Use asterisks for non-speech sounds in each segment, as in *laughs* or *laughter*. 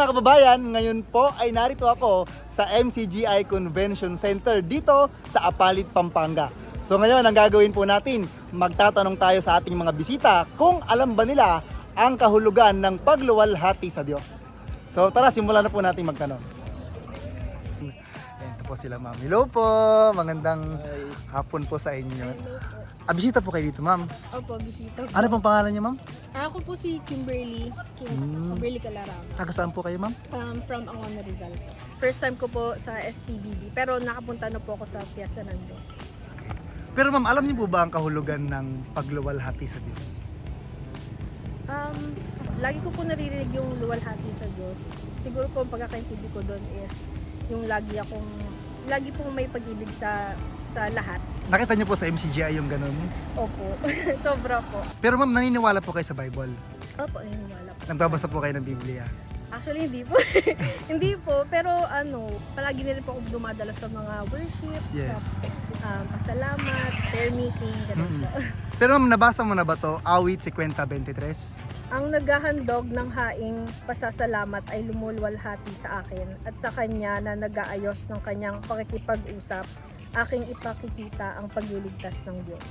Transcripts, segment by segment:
mga kababayan, ngayon po ay narito ako sa MCGI Convention Center dito sa Apalit, Pampanga. So ngayon, ang gagawin po natin, magtatanong tayo sa ating mga bisita kung alam ba nila ang kahulugan ng pagluwalhati sa Diyos. So tara, simulan na po natin magtanong. Ayan, po sila ma'am. Hello po, magandang hapon po sa inyo. Ah, bisita po kayo dito ma'am. Opo, bisita po. Ano pong pangalan niyo ma'am? Ako po si Kimberly, Kim, Hmm. Kimberly Calaram, Taga saan po kayo ma'am? um, from Angono Rizal. First time ko po sa SPBB, pero nakapunta na po ako sa Fiesta ng Diyos. Pero ma'am, alam niyo po ba ang kahulugan ng pagluwalhati sa Diyos? Um, lagi ko po naririnig yung luwalhati sa Diyos. Siguro po ang pagkakaintindi ko doon is yung lagi akong, lagi pong may pag-ibig sa sa lahat. Nakita niyo po sa MCGI yung ganun. Opo, *laughs* sobra po. Pero ma'am, naniniwala po kayo sa Bible. Opo, naniniwala po. Nagbabasa po kayo ng Biblia. Actually, hindi po. *laughs* hindi po. Pero ano, palagi na rin po ako dumadala sa mga worship, Yes. sa um, pasalamat, prayer meeting, ganun po. *laughs* Pero ma'am, nabasa mo na ba to? Awit 50-23? Ang naghahandog ng haing pasasalamat ay lumulwalhati sa akin at sa kanya na nag-aayos ng kanyang pakikipag-usap, aking ipakikita ang pagliligtas ng Diyos.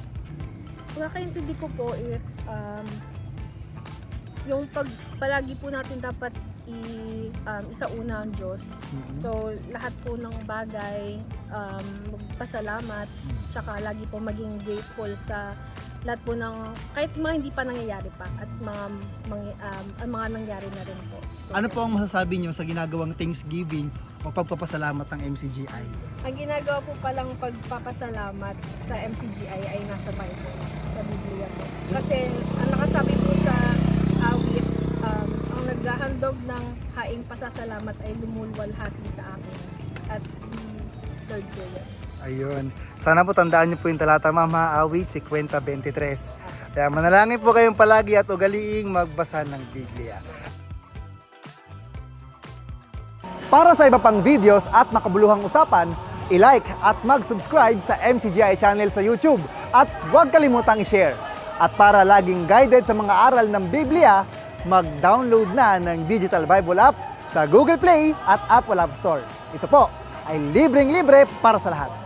Ang nakaintindi ko po is um, yung pag palagi po natin dapat i, um, isauna ang Diyos. So, lahat po ng bagay, um, magpasalamat, tsaka lagi po maging grateful sa lahat po ng, kahit mga hindi pa nangyayari pa, at mga, mga, um, ang mga nangyari na rin po. So, Ano po ang masasabi niyo sa ginagawang Thanksgiving o pagpapasalamat ng MCGI? Ang ginagawa po palang pagpapasalamat sa MCGI ay nasa Bible, sa Biblia po. Kasi ang nakasabi po sa awit, um, ang naghahandog ng haing pasasalamat ay lumulwalhati sa akin. At si Lord yan. Ayun. Sana po tandaan niyo po yung talata ma'am ha, awit 50-23. Kaya manalangin po kayong palagi at ugaliing magbasa ng Biblia. Para sa iba pang videos at makabuluhang usapan, i-like at mag-subscribe sa MCGI channel sa YouTube at huwag kalimutang i-share. At para laging guided sa mga aral ng Biblia, mag-download na ng Digital Bible app sa Google Play at Apple App Store. Ito po ay libreng-libre para sa lahat.